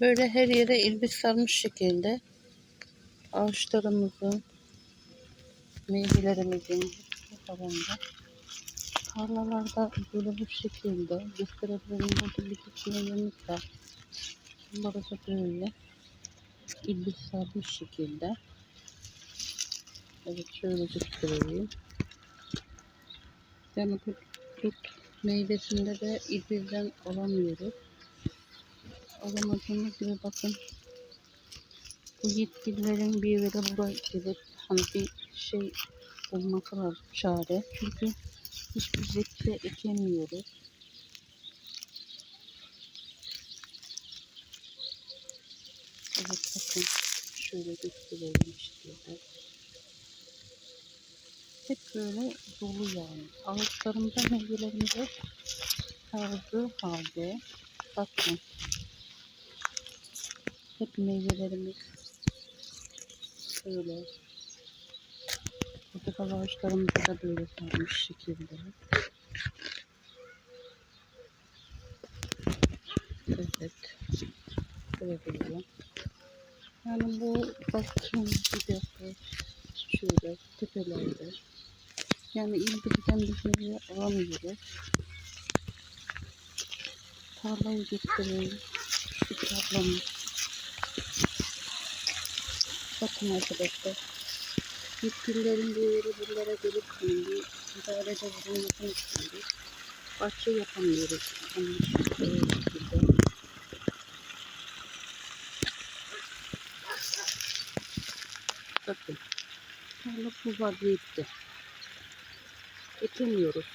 Böyle her yere ilbis sarmış şekilde ağaçlarımızın, meyvelerimizin falan da tarlalarda böyle bu şekilde gösterebilirim. Burada bir keçilerimiz var. Bunları da böyle ilbis sarmış şekilde. Evet şöyle göstereyim. Yani bu dut meyvesinde de ilbizden alamıyoruz. Alamadığımız gibi bakın bu yetkililerin bir yere buraya gelip hani bir şey bulması lazım çare. Çünkü hiçbir zepse ekemiyoruz. Evet bakın şöyle göstereyim işte. Hep böyle dolu yani. Ağaçlarımda meyvelerimize sardığı halde bakın hep meyvelerimiz böyle portakal ağaçlarımızda da böyle sarmış şekilde. Evet. Böyle. Yani bu baktığımız gibi şöyle tepelerde. Yani ilgiden bir şey alamıyoruz. Tarlayı göstereyim. Şu tarlamız. Bakın arkadaşlar. Yetkililerin bir yeri buralara gelip şimdi müdahalede bulunmasını istiyoruz. Bahçe yapamıyoruz. Şekilde. Bakın. Tarla bu vaziyette. Ekemiyoruz.